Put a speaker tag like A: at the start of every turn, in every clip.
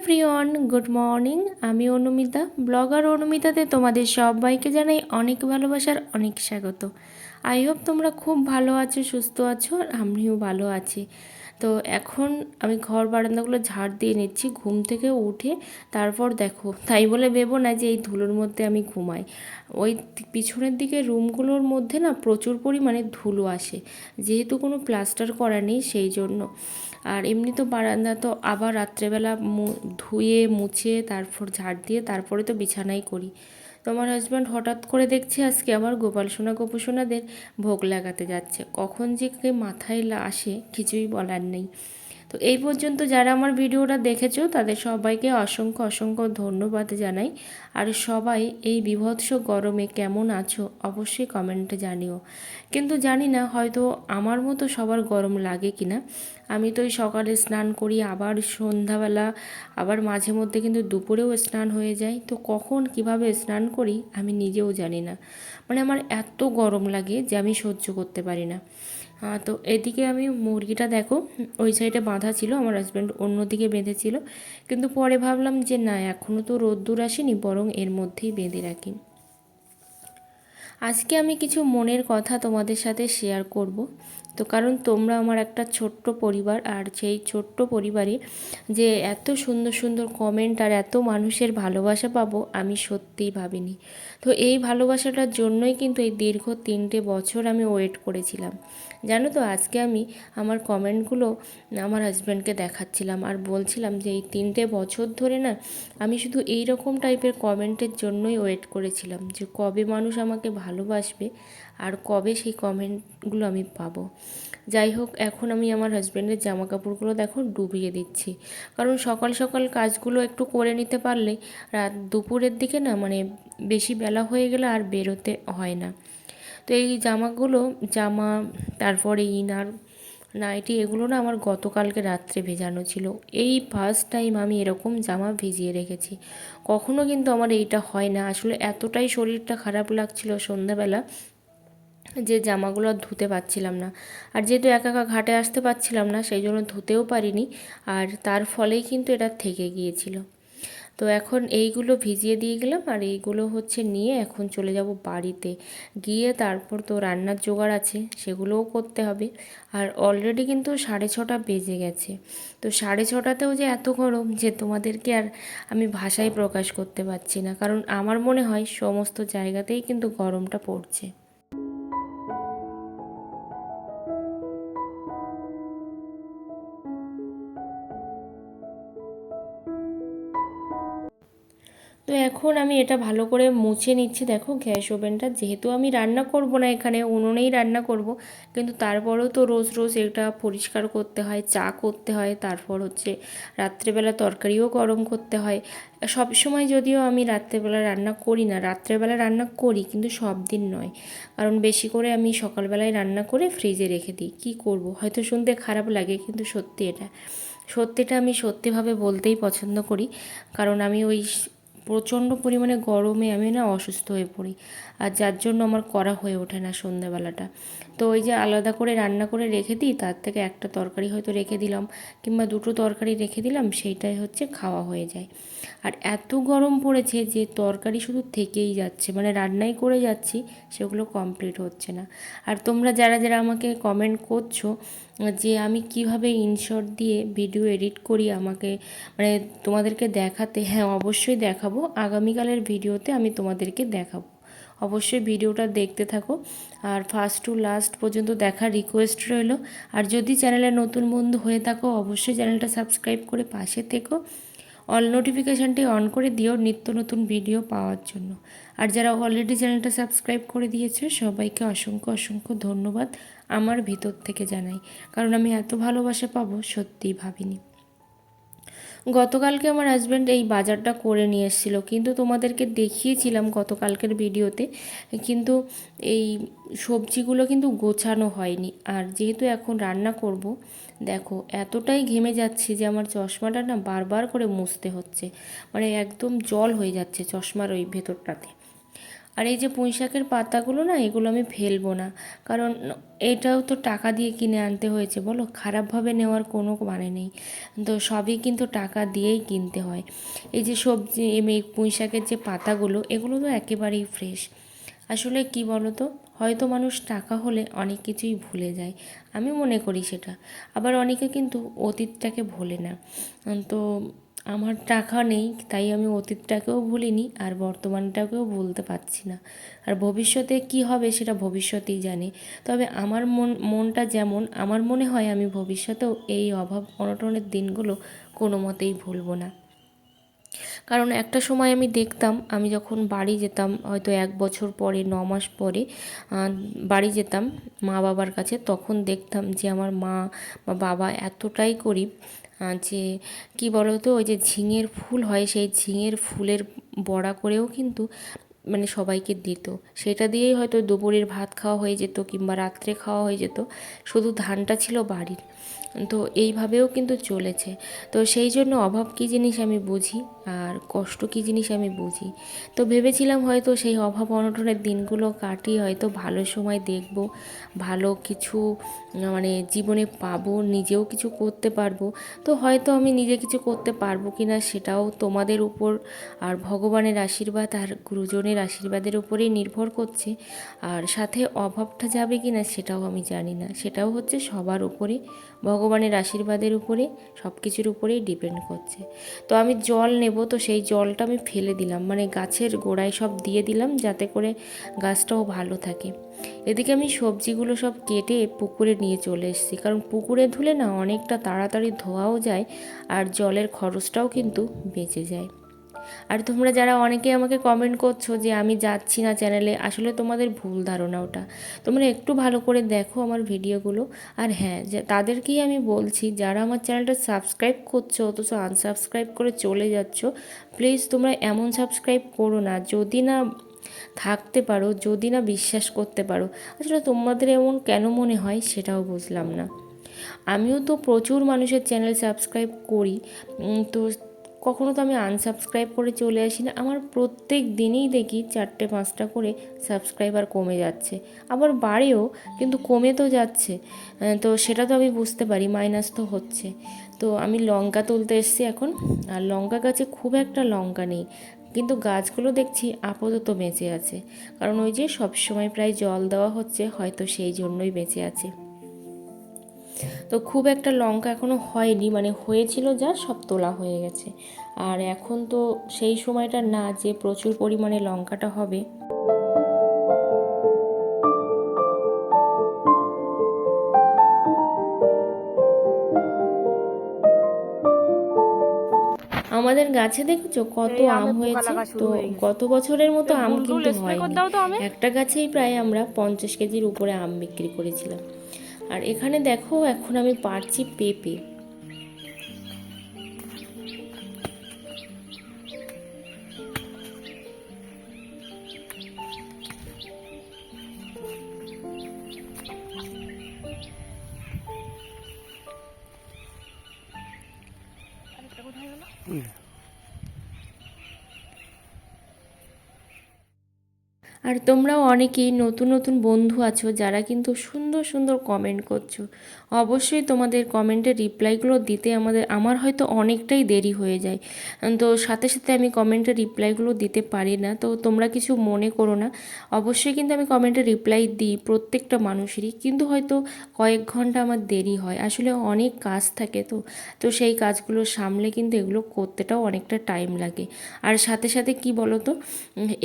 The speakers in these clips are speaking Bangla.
A: Everyone good morning. আমি অনুমিতা ব্লগার অনুমিতাতে তোমাদের সবাইকে জানাই অনেক ভালোবাসার অনেক স্বাগত। আই হোপ তোমরা খুব ভালো আছো, সুস্থ আছো, আর আমিও ভালো আছি। তো এখন আমি ঘর বারান্দাগুলো ঝাড় দিয়ে নিচ্ছি, ঘুম থেকে উঠে তারপর দেখো, তাই বলে ভেবো না যে এই ধুলোর মধ্যে আমি ঘুমাই। ওই পিছনের দিকে রুমগুলোর মধ্যে না প্রচুর পরিমাণে ধুলো আসে, যেহেতু কোনো প্লাস্টার করা নেই সেই জন্য। আর এমনি তো বারান্দা তো আবার রাত্রেবেলা ধুয়ে, মুছে, তারপর ঝাড় দিয়ে তারপরে তো বিছানাই করি। তো আমার হাজব্যান্ড হঠাৎ করে দেখছি আজকে আবার গোপাল সোনা, গোপু সোনাদের ভোগ লাগাতে যাচ্ছে। কখন যে মাথায় আসে, কিছুই বলার নেই। তো এই পর্যন্ত যারা আমার ভিডিওটা দেখেছ, তাদের সবাইকে অসংখ্য অসংখ্য ধন্যবাদ জানাই। আর সবাই এই বিভৎস গরমে কেমন আছো অবশ্যই কমেন্টে জানিও। কিন্তু জানি না হয়তো আমার মতো সবার গরম লাগে কি না আমি তো ওই সকালে স্নান করি, আবার সন্ধ্যাবেলা, আবার মাঝে মধ্যে কিন্তু দুপুরেও স্নান হয়ে যায়। তো কখন কীভাবে স্নান করি আমি নিজেও জানি না। মানে আমার এত গরম লাগে যে আমি সহ্য করতে পারি না। তো এদিকে আমি মুরগিটা দেখো, ওই সাইডে বাঁধা ছিল, আমার হাজব্যান্ড অন্যদিকে বেঁধেছিল। কিন্তু পরে ভাবলাম যে না এখনও তো রোদ্দুর আসেনি, বরং এর মধ্যেই বেঁধে রাখি। আজকে আমি কিছু মনের কথা তোমাদের সাথে শেয়ার করব। তো কারণ তোমরা আমার একটা ছোট্ট পরিবার, আর সেই ছোট্ট পরিবারে যে এত সুন্দর সুন্দর কমেন্ট আর এত মানুষের ভালোবাসা পাবো, আমি সত্যিই ভাবিনি। তো এই ভালোবাসাটার জন্যই কিন্তু এই দীর্ঘ তিনটে বছর আমি ওয়েট করেছিলাম। জানো তো, আজকে আমি আমার কমেন্টগুলো আমার হাজব্যান্ডকে দেখাচ্ছিলাম আর বলছিলাম যে এই তিনটে বছর ধরে না আমি শুধু এই রকম টাইপের কমেন্টের জন্যই ওয়েট করেছিলাম যে কবে মানুষ আমাকে ভালোবাসবে আর কবে সেই কমেন্টগুলো আমি পাবো। যাই হোক, এখন আমি আমার হাজব্যান্ডের জামা কাপড়গুলো দেখো ডুবিয়ে দিচ্ছি। কারণ সকাল সকাল কাজগুলো একটু করে নিতে পারলে রাত দুপুরের দিকে না মানে বেশি বেলা হয়ে গেলে আর বেরোতে হয় না। তো এই জামাগুলো, জামা, তারপরে ইনার, নাইটি এগুলো না আমার গতকালকে রাত্রে ভেজানো ছিল। এই ফার্স্ট টাইম আমি এরকম জামা ভিজিয়ে রেখেছি। কখনো কিন্তু আমার এইটা হয় না। আসলে এতটাই শরীরটা খারাপ লাগছিল সন্ধ্যাবেলা যে জামাগুলো আর ধুতে পারছিলাম না। আর যেহেতু একা একা ঘাটে আসতে পারছিলাম না, সেই জন্য ধুতেও পারিনি। আর তার ফলেই কিন্তু এটা থেকে গিয়েছিল। তো এখন এইগুলো ভিজিয়ে দিয়ে গেলাম আর এইগুলো হচ্ছে নিয়ে এখন চলে যাব বাড়িতে। গিয়ে তারপর তো রান্নার জোগাড় আছে, সেগুলোও করতে হবে। আর অলরেডি কিন্তু সাড়ে ছটা বেজে গেছে। তো সাড়ে ছটাতেও যে এত গরম যে তোমাদেরকে আর আমি ভাষায় প্রকাশ করতে পারছি না। কারণ আমার মনে হয় সমস্ত জায়গাতেই কিন্তু গরমটা পড়ছে। এখন আমি এটা ভালো করে মুছে নিচ্ছি। দেখো গ্যাস ওভেনটা যেহেতু আমি রান্না করব না এখানে, উনুনেই রান্না করব। কিন্তু তারপরেও তো রোজ রোজ এটা পরিষ্কার করতে হয়, চা করতে হয়, তারপর হচ্ছে রাত্রেবেলা তরকারিও গরম করতে হয়। সব সময় যদিও আমি রাত্রেবেলা রান্না করি না, রাত্রেবেলা রান্না করি কিন্তু সব দিন নয়। কারণ বেশি করে আমি সকালবেলায় রান্না করে ফ্রিজে রেখে দিই। কী করব? হয়তো শুনতে খারাপ লাগে কিন্তু সত্যি এটা। সত্যিটা আমি সত্যিভাবে বলতেই পছন্দ করি। কারণ আমি ওই প্রচণ্ড পরিমাণে গরমে আমি না অসুস্থ হয়ে পড়ি। আর যার জন্য আমার করা হয়ে ওঠে না সন্ধ্যাবেলাটা। তো ওই যে আলাদা করে রান্না করে রেখে দিই, তার থেকে একটা তরকারি হয়তো রেখে দিলাম কিংবা দুটো তরকারি রেখে দিলাম, সেইটাই হচ্ছে খাওয়া হয়ে যায়। আর এত গরম পড়েছে যে তরকারি শুধু থেকেই যাচ্ছে মানে রান্নাই করে যাচ্ছি, সেগুলো কমপ্লিট হচ্ছে না। আর তোমরা যারা যারা আমাকে কমেন্ট করছ যে আমি কীভাবে ইনশর্ট দিয়ে ভিডিও এডিট করি আমাকে মানে তোমাদেরকে দেখাতে হ্যাঁ অবশ্যই দেখাবো। আগামীকালের ভিডিওতে আমি তোমাদেরকে দেখাবো। অবশ্যই ভিডিওটা দেখতে থাকো। আর ফার্স্ট টু লাস্ট পর্যন্ত দেখার রিকোয়েস্ট রইল। আর যদি চ্যানেলে নতুন বন্ধু হয়ে থাকো, অবশ্যই চ্যানেলটা সাবস্ক্রাইব করে পাশে থেকো। অল নোটিফিকেশানটি অন করে দিও নিত্য নতুন ভিডিও পাওয়ার জন্য। আর যারা অলরেডি চ্যানেলটা সাবস্ক্রাইব করে দিয়েছে, সবাইকে অসংখ্য অসংখ্য ধন্যবাদ। আমার ভিতর থেকে জানাই। কারণ আমি এত ভালোবাসা পাবো, সত্যিই ভাবিনি। গতকালকে আমার হাজব্যান্ড এই বাজারটা করে নিয়ে এসেছিল। কিন্তু তোমাদেরকে দেখিয়েছিলাম গতকালকের ভিডিওতে কিন্তু এই সবজিগুলো কিন্তু গোছানো হয়নি। আর যেহেতু এখন রান্না করব, দেখো এতটাই ঘেমে যাচ্ছে যে আমার চশমাটা না বারবার করে মুছতে হচ্ছে। মানে একদম জল হয়ে যাচ্ছে চশমার ওই ভেতরটাতে। আর এই যে পুঁই শাকের পাতাগুলো না, এগুলো আমি ফেলব না। কারণ এটাও তো টাকা দিয়ে কিনে আনতে হয়েছে, বলো? খারাপভাবে নেওয়ার কোনো মানে নেই। তো সবই কিন্তু টাকা দিয়েই কিনতে হয়। এই যে সবজি, এই পুঁই শাকের যে পাতাগুলো, এগুলো তো একেবারেই ফ্রেশ আসলে কি বলো তো হয়তো মানুষ টাকা হলে অনেক কিছুই ভুলে যায়। আমি মনে করি সেটা। আবার অনেকে কিন্তু অতীতটাকে ভোলে না। তো আমার টাকা নেই, তাই আমি অতীতটাকেও ভুলিনি আর বর্তমানটাকেও ভুলতে পারছি না। আর ভবিষ্যতে কি হবে সেটা ভবিষ্যতেই জানে। তবে আমার মন, মনটা যেমন, আমার মনে হয় আমি ভবিষ্যতেও এই অভাব অনটনের দিনগুলো কোনো মতেই ভুলবো না। কারণ একটা সময় আমি দেখতাম, আমি যখন বাড়ি যেতাম, হয়তো এক বছর পরে, ন মাস পরে বাড়ি যেতাম মা বাবার কাছে, তখন দেখতাম যে আমার মা বা বাবা এতটাই গরিব যে কি বলো তো ওই যে ঝিঙের ফুল হয়, সেই ঝিঙের ফুলের বড়া করেও কিন্তু মানে সবাইকে দিত। সেটা দিয়েই হয়তো দুপুরের ভাত খাওয়া হয়ে যেত কিংবা রাত্রে খাওয়া হয়ে যেত। শুধু ধানটা ছিল বাড়ির। তো এইভাবেও কিন্তু চলেছে। তো সেই জন্য অভাব কী জিনিস আমি বুঝি আর কষ্ট কী জিনিস আমি বুঝি। তো ভেবেছিলাম হয়তো সেই অভাব অনটনের দিনগুলো কাটিয়ে হয়তো ভালো সময় দেখব, ভালো কিছু মানে জীবনে পাবো, নিজেও কিছু করতে পারব। তো হয়তো আমি নিজে কিছু করতে পারব কি না সেটাও তোমাদের উপর আর ভগবানের আশীর্বাদ আর গুরুজনের আশীর্বাদের উপরেই নির্ভর করছে। আর সাথে অভাবটা যাবে কি না সেটাও আমি জানি না। সেটাও হচ্ছে সবার উপরে ভগবানের আশীর্বাদের উপরে সব কিছুর উপরেই ডিপেন্ড করছে। তো আমি জল নেব, তো সেই জলটা আমি ফেলে দিলাম। মানে গাছের গোড়ায় সব দিয়ে দিলাম যাতে করে গাছটাও ভালো থাকে। এদিকে আমি সবজিগুলো সব কেটে পুকুরে নিয়ে চলে এসেছি। কারণ পুকুরে ধুলে না অনেকটা তাড়াতাড়ি ধোয়াও যায় আর জলের খরচটাও কিন্তু বেঁচে যায়। আর তোমরা যারা অনেকে আমাকে কমেন্ট করছ যে আমি যাচ্ছি না চ্যানেলে আসলে তোমাদের ভুল ধারণা ওটা। তোমরা একটু ভালো করে দেখো আমার ভিডিওগুলো আর হ্যাঁ তাদেরকেই আমি বলছি, যারা আমার চ্যানেলটা সাবস্ক্রাইব করছ, অথচ আনসাবস্ক্রাইব করে চলে যাচ্ছ প্লিজ তোমরা এমন সাবস্ক্রাইব করো না, যদি না থাকতে পারো, যদি না বিশ্বাস করতে পারো। আসলে তোমাদের এমন কেন মনে হয় সেটাও বুঝলাম না। আমিও তো প্রচুর মানুষের চ্যানেল সাবস্ক্রাইব করি। তো কখনো তো আমি আনসাবস্ক্রাইব করে চলে আসি না। আমার প্রত্যেক দিনেই দেখি চারটে, পাঁচটা করে সাবস্ক্রাইবার কমে যাচ্ছে। আবার বাড়েও, কিন্তু কমে তো যাচ্ছে। তো সেটা তো আমি বুঝতে পারি মাইনাস তো হচ্ছে। তো আমি লঙ্কা তুলতে এসেছি এখন। আর লঙ্কা গাছে খুব একটা লঙ্কা নেই। কিন্তু গাছগুলো দেখছি আপাতত বেঁচে আছে। কারণ ওই যে সবসময় প্রায় জল দেওয়া হচ্ছে, হয়তো সেই জন্যই বেঁচে আছে। তো খুব একটা লঙ্কা এখনও হয়নি মানে হয়েছিল যা সব তোলা হয়ে গেছে। আর এখন তো সেই সময়টা না যে প্রচুর পরিমাণে লঙ্কাটা হবে। আমাদের গাছে দেখেছ কত আম হয়েছে? তো গত বছরের মতো আম কিন্তু হয়নি। একটা গাছেই প্রায় আমরা পঞ্চাশ কেজির উপরে আম বিক্রি করেছিলাম। আর এখানে দেখো এখন আমি পারছি পেঁপে। কোথায় আর তোমরাও অনেকেই নতুন নতুন বন্ধু আছো যারা কিন্তু সুন্দর সুন্দর কমেন্ট করছ। অবশ্যই তোমাদের কমেন্টের রিপ্লাইগুলো দিতে আমাদের, আমার হয়তো অনেকটাই দেরি হয়ে যায়। তো সাথে সাথে আমি কমেন্টের রিপ্লাইগুলো দিতে পারি না, তো তোমরা কিছু মনে করো না। অবশ্যই কিন্তু আমি কমেন্টে রিপ্লাই দিই প্রত্যেকটা মানুষেরই, কিন্তু হয়তো কয়েক ঘণ্টা আমার দেরি হয়। আসলে অনেক কাজ থাকে তো তো সেই কাজগুলো সামলে কিন্তু এগুলো করতেটাও অনেকটা টাইম লাগে। আর সাথে সাথে কি বলো তো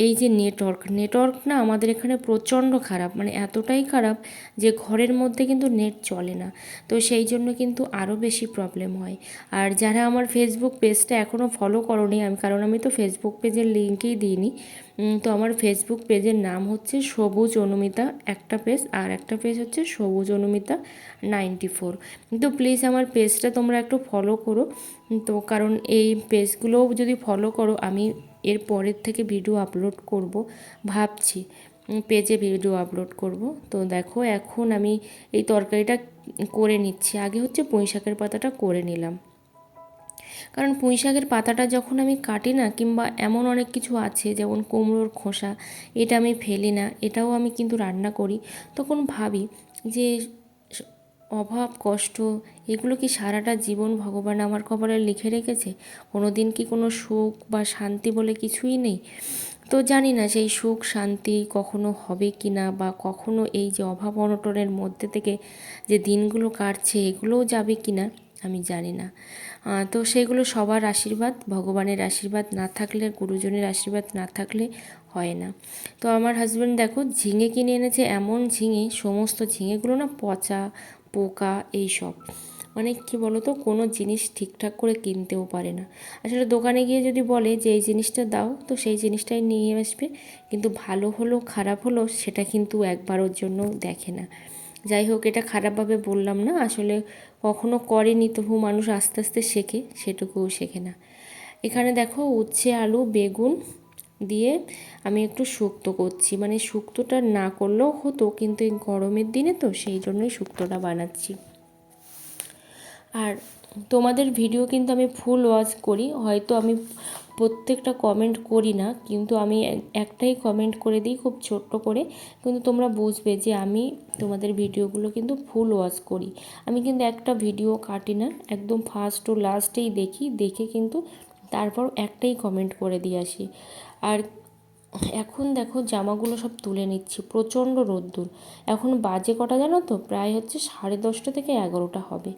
A: এই যে নেটওয়ার্ক নেটওয়ার্ক নেটওয়ার্ক না আমাদের এখানে প্রচণ্ড খারাপ মানে এতটাই খারাপ যে ঘরের মধ্যে কিন্তু নেট চলে না। তো সেই জন্য কিন্তু আরও বেশি প্রবলেম হয়। আর যারা আমার ফেসবুক পেজটা এখনও ফলো করনি, আমি কারণ আমি তো ফেসবুক পেজের লিঙ্কই দিইনি তো আমার ফেসবুক পেজের নাম হচ্ছে সবুজ অনুমিতা একটা পেজ আর একটা পেজ হচ্ছে সবুজ অনুমিতা নাইনটি ফোর তো প্লিজ আমার পেজটা তোমরা একটু ফলো করো। তো কারণ এই পেজগুলোও যদি ফলো করো, আমি এর পরের থেকে ভিডিও আপলোড করব। ভাবছি পেজে ভিডিও আপলোড করব। তো দেখো, এখন আমি এই তরকারিটা করে নিচ্ছি। আগে হচ্ছে পুঁই শাকের পাতাটা করে নিলাম। কারণ পুঁই শাকের পাতাটা যখন আমি কাটি না, কিংবা এমন অনেক কিছু আছে, যেমন কুমড়োর খোসা, এটা আমি ফেলি না, এটাও আমি কিন্তু রান্না করি। তখন ভাবি যে অভাব, কষ্ট, এগুলো কি সারাটা জীবন ভগবান আমার কপালে লিখে রেখেছে? কোনো দিন কি কোনো সুখ বা শান্তি বলে কিছুই নেই? তো জানি না সেই সুখ, শান্তি কখনো হবে কি না বা কখনো এই যে অভাব অনটনের মধ্যে থেকে যে দিনগুলো কাটছে, এগুলোও যাবে কি না, আমি জানি না। তো সেগুলো সবার আশীর্বাদ, ভগবানের আশীর্বাদ না থাকলে, গুরুজনের আশীর্বাদ না থাকলে হয় না। তো আমার হাজব্যান্ড দেখো, ঝিঙে কিনে এনেছে, এমন ঝিঙে, সমস্ত ঝিঙেগুলো না পচা পোকা, এইসব। মানে কি বলতো, কোনো জিনিস ঠিকঠাক করে কিনতেও পারে না। আসলে দোকানে গিয়ে যদি বলে যে, এই জিনিসটা দাও তো সেই জিনিসটাই নিয়ে আসবে। কিন্তু ভালো হলো, খারাপ হলো, সেটা কিন্তু একবারের জন্য দেখে না। যাই হোক, এটা খারাপভাবে বললাম না। আসলে কখনো করেনি তবু মানুষ আস্তে আস্তে শেখে, সেটুকুও শেখে না। এখানে দেখো, উচ্ছে, আলু, বেগুন দিয়ে আমি একটু শুক্তো করছি। মানে শুক্তোটা না করলেও হতো, কিন্তু এই গরমের দিনে তো সেই জন্যই শুক্তোটা বানাচ্ছি। আর তোমাদের ভিডিও কিন্তু আমি ফুল ওয়াচ করি। হয়তো আমি প্রত্যেকটা কমেন্ট করি না, কিন্তু আমি একটাই কমেন্ট করে দিই খুব ছোট্ট করে। কিন্তু তোমরা বুঝবে যে আমি তোমাদের ভিডিওগুলো কিন্তু ফুল ওয়াচ করি। আমি কিন্তু একটা ভিডিও কাটি না, একদম ফার্স্ট ও লাস্টেই দেখি। দেখে কিন্তু তারপর একটাই কমেন্ট করে দিয়ে আসি। আর এখন দেখো জামাগুলো সব তুলে নিচ্ছি, প্রচণ্ড রোদ্দুর। এখন বাজে কটা জানো তো? প্রায় হচ্ছে সাড়ে দশটা থেকে এগারোটা হবে।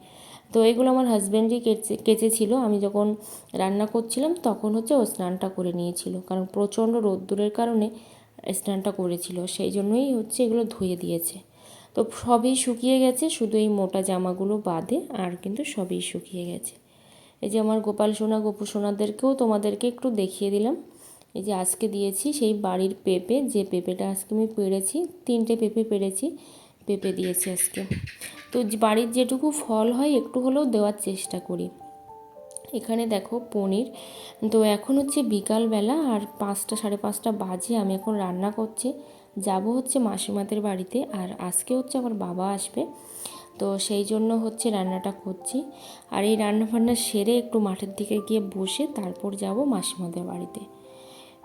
A: তো এগুলো আমার হাজব্যান্ডই কেচে, কেচেছিল। আমি যখন রান্না করছিলাম তখন হচ্ছে ও স্নানটা করে নিয়েছিল। কারণ প্রচণ্ড রোদ্দুরের কারণে স্নানটা করেছিল। সেই জন্যই হচ্ছে এগুলো ধুয়ে দিয়েছে। তো সবই শুকিয়ে গেছে। শুধু এই মোটা জামাগুলো বাদে আর কিন্তু সবই শুকিয়ে গেছে। এই যে আমার গোপাল সোনা, গোপু সোনাদেরকেও তোমাদেরকে একটু দেখিয়ে দিলাম। এই যে আজকে দিয়েছি সেই বাড়ির পেঁপে, যে পেঁপেটা আজকে আমি পেরেছি তিনটে পেঁপে পেরেছি পেঁপে দিয়েছি আজকে। তো বাড়ির যেটুকু ফল হয়, একটু হলেও দেওয়ার চেষ্টা করি। এখানে দেখো পনির। তো এখন হচ্ছে বিকালবেলা আর পাঁচটা, সাড়ে পাঁচটা বাজে, আমি এখন রান্না করছি। যাব হচ্ছে মাসিমাদের বাড়িতে আর আজকে হচ্ছে আমার বাবা আসবে। তো সেই জন্য হচ্ছে রান্নাটা করছি। আর এই রান্না বান্না সেরে একটু মাঠের দিকে গিয়ে বসে তারপর যাব মাসিমাদের বাড়িতে।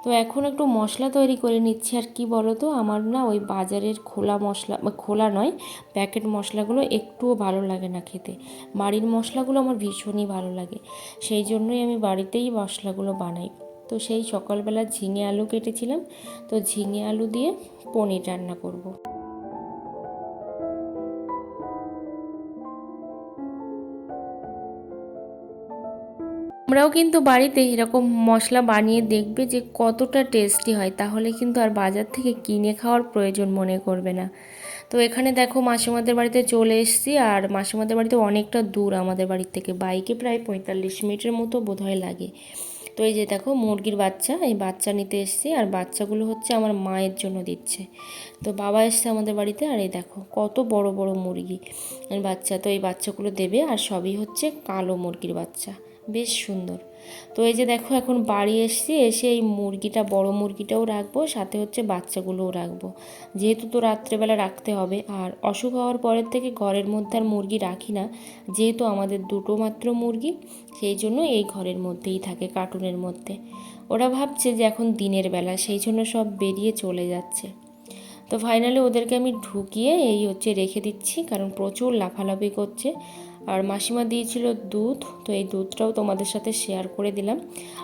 A: তো এখন একটু মশলা তৈরি করে নিচ্ছি আর কি বলো তো আমার না ওই বাজারের খোলা মশলা খোলা নয় প্যাকেট মশলাগুলো একটুও ভালো লাগে না খেতে। বাড়ির মশলাগুলো আমার ভীষণই ভালো লাগে। সেই জন্যই আমি বাড়িতেই মশলাগুলো বানাই। তো সেই সকালবেলা ঝিঙে আলু কেটেছিলাম। তো ঝিঙে আলু দিয়ে পনির রান্না করব। তোমরাও কিন্তু বাড়িতে এরকম মশলা বানিয়ে দেখবে যে কতটা টেস্টি হয়, তাহলে কিন্তু আর বাজার থেকে কিনে খাওয়ার প্রয়োজন মনে করবে না। তো এখানে দেখো মাসিমাদের বাড়িতে চলে এসেছি আর মাসিমাদের বাড়িতে অনেকটা দূর আমাদের বাড়ির থেকে। বাইকে প্রায় পঁয়তাল্লিশ মিনিটের মতো বোধহয় লাগে। তো এই যে দেখো মুরগির বাচ্চা, এই বাচ্চা নিতে এসেছি আর বাচ্চাগুলো হচ্ছে আমার মায়ের জন্য দিচ্ছে। তো বাবা এসছে আমাদের বাড়িতে আর এই দেখো কত বড় বড় মুরগি বাচ্চা। তো এই বাচ্চাগুলো দেবে আর সবই হচ্ছে কালো মুরগির বাচ্চা। বেশ সুন্দর। তো এই যে দেখো এখন বাড়ি এসছি, এসে এই মুরগিটা, বড় মুরগিটাও রাখব, সাথে হচ্ছে বাচ্চাগুলোও রাখব। যেহেতু তো রাত্রেবেলা রাখতে হবে, আর অসুখ হওয়ার পরের থেকে ঘরের মধ্যে আর মুরগি রাখি না, যেহেতু আমাদের দুটো মাত্র মুরগি, সেই জন্য এই ঘরের মধ্যেই থাকে, কার্টুনের মধ্যে। ওরা ভাবছে যে এখন দিনের বেলা, সেই জন্য সব বেরিয়ে চলে যাচ্ছে। তো ফাইনালি ওদেরকে আমি ঢুকিয়ে এই হচ্ছে রেখে দিচ্ছি, কারণ প্রচুর লাফালাফি করছে। আর মাসিমা দিয়েছিল দুধ, তো এই দুধটাও তোমাদের সাথে শেয়ার করে দিলাম।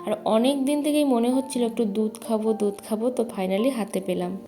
A: আর অনেক দিন থেকেই মনে হচ্ছিল একটু দুধ খাব দুধ খাব, তো ফাইনালি হাতে পেলাম।